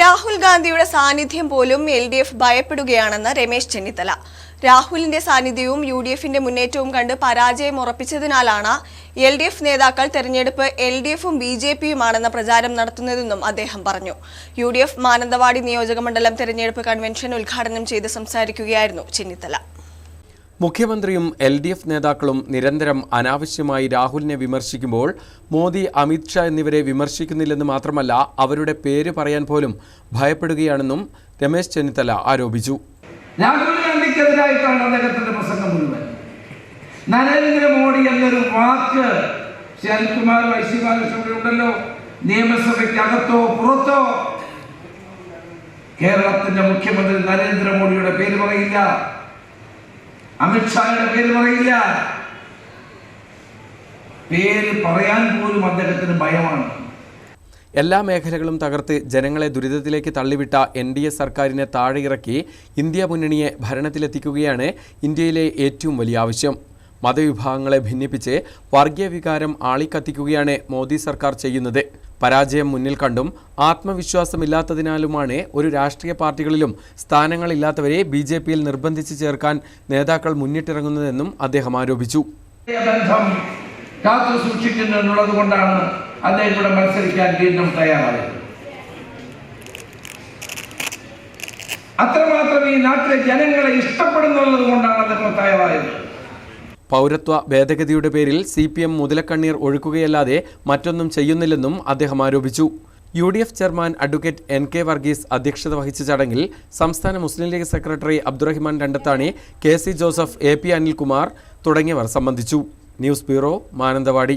രാഹുൽ ഗാന്ധിയുടെ സാന്നിധ്യം പോലും എൽ ഡി എഫ് ഭയപ്പെടുകയാണെന്ന് രമേശ് ചെന്നിത്തല. രാഹുലിന്റെ സാന്നിധ്യവും യു ഡി എഫിന്റെ മുന്നേറ്റവും കണ്ട് പരാജയം ഉറപ്പിച്ചതിനാലാണ് എൽ ഡി എഫ് നേതാക്കൾ തെരഞ്ഞെടുപ്പ് എൽ ഡി എഫും ബി ജെ പിയുമാണെന്ന പ്രചാരം നടത്തുന്നതെന്നും അദ്ദേഹം പറഞ്ഞു. യു ഡി എഫ് മാനന്തവാടി നിയോജകമണ്ഡലം തെരഞ്ഞെടുപ്പ് കൺവെൻഷൻ ഉദ്ഘാടനം ചെയ്ത് സംസാരിക്കുകയായിരുന്നു ചെന്നിത്തല. മുഖ്യമന്ത്രിയും എൽ ഡി എഫ് നേതാക്കളും നിരന്തരം അനാവശ്യമായി രാഹുലിനെ വിമർശിക്കുമ്പോൾ മോദി അമിത്ഷാ എന്നിവരെ വിമർശിക്കുന്നില്ലെന്ന് മാത്രമല്ല അവരുടെ പേര് പറയാൻ പോലും ഭയപ്പെടുകയാണെന്നും രമേശ് ചെന്നിത്തല ആരോപിച്ചു. രാഹുൽ ഗാന്ധിക്കെതിരായിട്ടാണ് അദ്ദേഹത്തിന്റെ എന്നൊരു വാക്ക് ശരത്കുമാർ ഐശ്വര്യ ബാലകൃഷ്ണൻ ഉണ്ടല്ലോ. പുറത്തോ കേരളത്തിന്റെ മുഖ്യമന്ത്രി നരേന്ദ്രമോദിയുടെ പേര് പറയില്ല. അമിത്ഷായുടെ പേര് പറയില്ല. പേര് പറയാൻ പോലും അദ്ദേഹത്തിന് ഭയമാണ്. എല്ലാ മേഖലകളും തകർത്ത് ജനങ്ങളെ ദുരിതത്തിലേക്ക് തള്ളിവിട്ട എൻ ഡി എ സർക്കാരിനെ താഴെയിറക്കി ഇന്ത്യ മുന്നണിയെ ഭരണത്തിലെത്തിക്കുകയാണ് ഇന്ത്യയിലെ ഏറ്റവും വലിയ ആവശ്യം. മതവിഭാഗങ്ങളെ ഭിന്നിപ്പിച്ച് വർഗീയ വികാരം ആളിക്കത്തിക്കുകയാണ് മോദി സർക്കാർ ചെയ്യുന്നത്. പരാജയം മുന്നിൽ കണ്ടും ആത്മവിശ്വാസമില്ലാത്തതിനാലുമാണ് ഒരു രാഷ്ട്രീയ പാർട്ടികളിലും സ്ഥാനങ്ങളില്ലാത്തവരെ ബി ജെ പിയിൽ നിർബന്ധിച്ച് ചേർക്കാൻ നേതാക്കൾ മുന്നിട്ടിറങ്ങുന്നതെന്നും അദ്ദേഹം ആരോപിച്ചു. വീണ്ടും അത്രമാത്രം ഈ നാട്ടിലെ ജനങ്ങളെ ഇഷ്ടപ്പെടുന്നുള്ളത് കൊണ്ടാണ് അദ്ദേഹം തയ്യാറായത്. പൗരത്വ ഭേദഗതിയുടെ പേരിൽ സി പി എം മുതലക്കണ്ണീർ ഒഴുക്കുകയല്ലാതെ മറ്റൊന്നും ചെയ്യുന്നില്ലെന്നും അദ്ദേഹം ആരോപിച്ചു. U D F chairman advocate N K Varghese അധ്യക്ഷത വഹിച്ച ചടങ്ങിൽ സംസ്ഥാന Muslim League secretary Abdurahiman Randathani K C Joseph A P Anilkumar തുടങ്ങിയവർ സംബന്ധിച്ചു. News bureau Mananthavady.